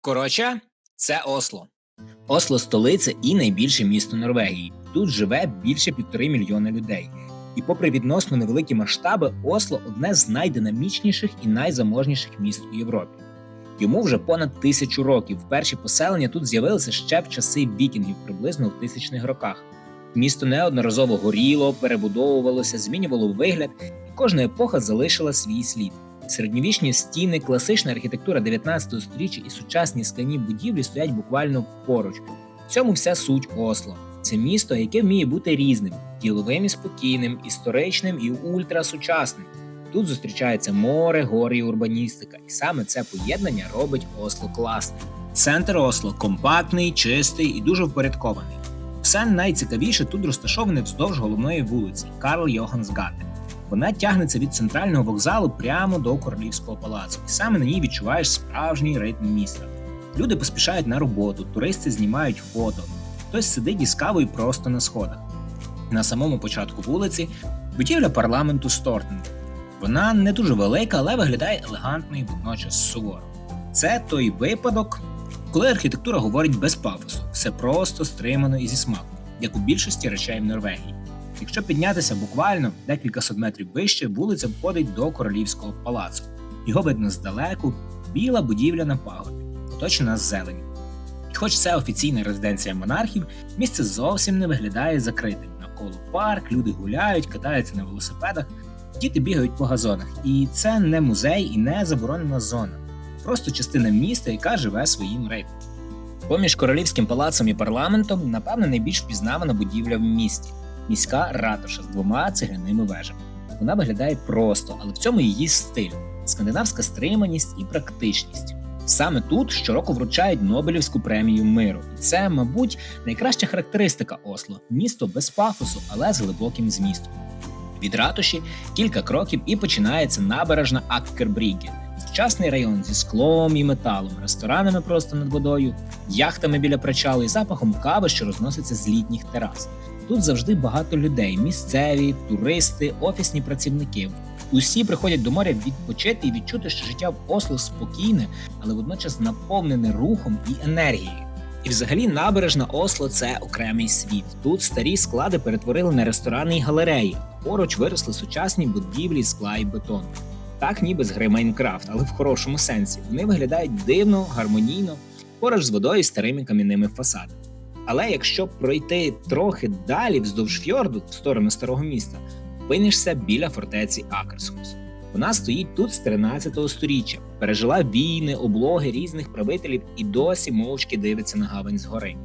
Коротше, це Осло. Осло столиця і найбільше місто Норвегії. Тут живе більше півтори мільйона людей. І, попри відносно невеликі масштаби, Осло одне з найдинамічніших і найзаможніших міст у Європі. Йому вже понад тисячу років. Перші поселення тут з'явилися ще в часи вікінгів, приблизно в тисячних роках. Місто неодноразово горіло, перебудовувалося, змінювало вигляд, і кожна епоха залишила свій слід. Середньовічні стіни, класична архітектура 19 століття і сучасні скляні будівлі стоять буквально поруч. В цьому вся суть Осло. Це місто, яке вміє бути різним, діловим і спокійним, історичним і ультрасучасним. Тут зустрічається море, гори і урбаністика, і саме це поєднання робить Осло класним. Центр Осло компактний, чистий і дуже впорядкований. Все найцікавіше тут розташоване вздовж головної вулиці Карл Йохансгате. Вона тягнеться від центрального вокзалу прямо до королівського палацу, і саме на ній відчуваєш справжній ритм міста. Люди поспішають на роботу, туристи знімають фото, хтось сидить із кавою просто на сходах. На самому початку вулиці будівля парламенту Стортен. Вона не дуже велика, але виглядає елегантно і водночас суворо. Це той випадок, коли архітектура говорить без пафосу, все просто стримано і зі смаком, як у більшості речей в Норвегії. Якщо піднятися буквально декілька сот метрів вище, вулиця входить до королівського палацу. Його видно здалеку, біла будівля на пагорбі, оточена зеленю. І хоч це офіційна резиденція монархів, місце зовсім не виглядає закритим. Навколо парк, люди гуляють, катаються на велосипедах, діти бігають по газонах. І це не музей і не заборонена зона, просто частина міста, яка живе своїм ритмом. Поміж королівським палацом і парламентом, напевно, найбільш впізнавана будівля в місті міська ратуша з двома цегляними вежами. Вона виглядає просто, але в цьому її стиль скандинавська стриманість і практичність. Саме тут щороку вручають Нобелівську премію миру. І це, мабуть, найкраща характеристика Осло місто без пафосу, але з глибоким змістом. Від ратуші кілька кроків і починається набережна Аккербріге. Сучасний район зі склом і металом, ресторанами просто над водою, яхтами біля причалу і запахом кави, що розноситься з літніх терас. Тут завжди багато людей: місцеві, туристи, офісні працівники. Усі приходять до моря відпочити і відчути, що життя в Осло спокійне, але водночас наповнене рухом і енергією. І взагалі набережна Осло це окремий світ. Тут старі склади перетворили на ресторани і галереї. Поруч виросли сучасні будівлі скла і бетону. Так ніби з гри Майнкрафт, але в хорошому сенсі. Вони виглядають дивно, гармонійно, поруч з водою і старими кам'яними фасадами. Але якщо пройти трохи далі вздовж фьорду, в сторону старого міста, опинишся біля фортеці Акерсхус. Вона стоїть тут з 13 століття, пережила війни, облоги різних правителів і досі мовчки дивиться на гавань згори.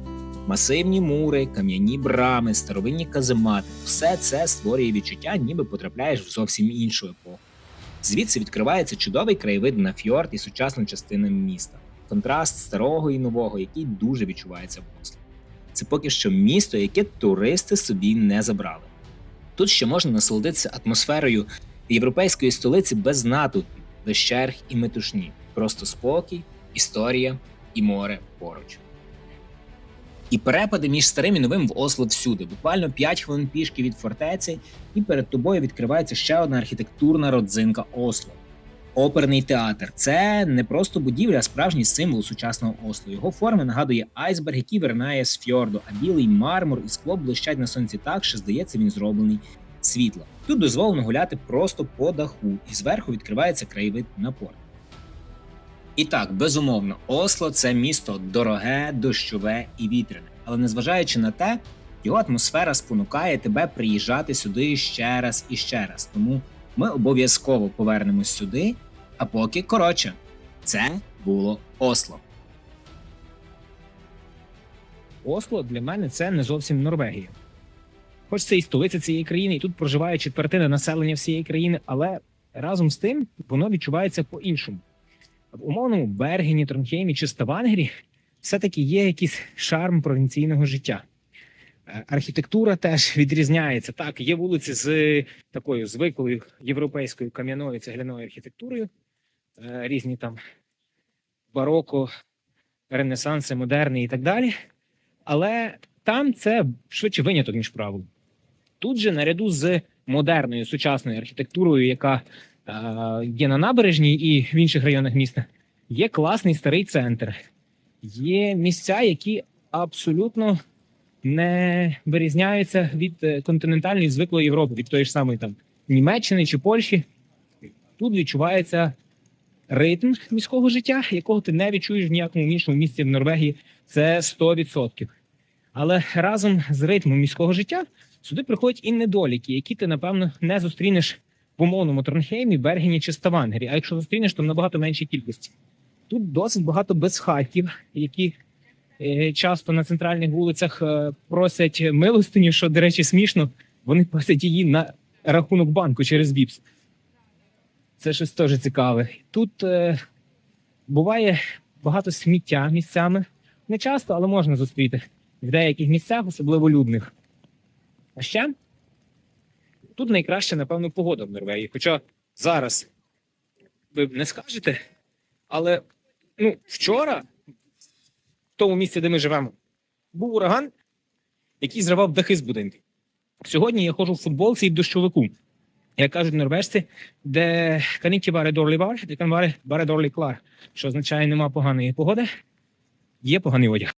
Масивні мури, кам'яні брами, старовинні каземати все це створює відчуття, ніби потрапляєш в зовсім іншу епоху. Звідси відкривається чудовий краєвид на фьорд і сучасну частину міста. Контраст старого і нового, який дуже відчувається в Осло. Це поки що місто, яке туристи собі не забрали. Тут ще можна насолодитися атмосферою європейської столиці без натовпів, без черг і метушні. Просто спокій, історія і море поруч. І перепади між старим і новим в Осло всюди. Буквально 5 хвилин пішки від фортеці, і перед тобою відкривається ще одна архітектурна родзинка Осло. Оперний театр це не просто будівля, а справжній символ сучасного Осло. Його форми нагадує айсберг, який виринає з фьорду, а білий мармур і скло блищать на сонці так, що здається, він зроблений світло. Тут дозволено гуляти просто по даху, і зверху відкривається краєвид на порт. І так, безумовно, Осло це місто дороге, дощове і вітряне. Але незважаючи на те, його атмосфера спонукає тебе приїжджати сюди ще раз і ще раз. Тому ми обов'язково повернемось сюди. А поки коротше, це було Осло. Осло для мене це не зовсім Норвегія. Хоч це і столиця цієї країни, і тут проживає четвертина населення всієї країни, але разом з тим воно відчувається по-іншому. В умовному Бергені, Тронхеймі чи Ставангері все-таки є якийсь шарм провінційного життя. Е, Архітектура теж відрізняється. Так, є вулиці з такою звиклою європейською кам'яною цегляною архітектурою, е, різні там бароко, ренесанси, модерни і так далі. Але там це швидше виняток, ніж правило. Тут же, наряду з модерною сучасною архітектурою, яка е, є на набережній і в інших районах міста, є класний старий центр, є місця, які абсолютно не вирізняються від е, континентальної звиклої Європи, від тої ж самої там Німеччини чи Польщі. Тут відчувається ритм міського життя, якого ти не відчуєш в ніякому іншому місці в Норвегії. Це 100%. Але разом з ритмом міського життя сюди приходять і недоліки, які ти, напевно, не зустрінеш в умовному Тронхеймі, Бергені чи Ставангері. А якщо зустрінеш, то набагато меншій кількості. Тут досить багато безхатьків, які часто на центральних вулицях е, просять милостиню, що, до речі, смішно, вони просять її на рахунок банку через ВІПС. Це щось теж цікаве. Тут е, буває багато сміття місцями. Не часто, але можна зустріти в деяких місцях, особливо людних. А ще тут найкраща, напевно, погода в Норвегії. Хоча зараз ви не скажете, але ну, вчора, в тому місці, де ми живемо, був ураган, який зривав дахи з будинків. Сьогодні я ходжу в футболці і дощовику. Як кажуть норвежці, де каніті баре дорлі бар, де кан баре баре дорлі клар, що означає нема поганої погоди, є поганий одяг.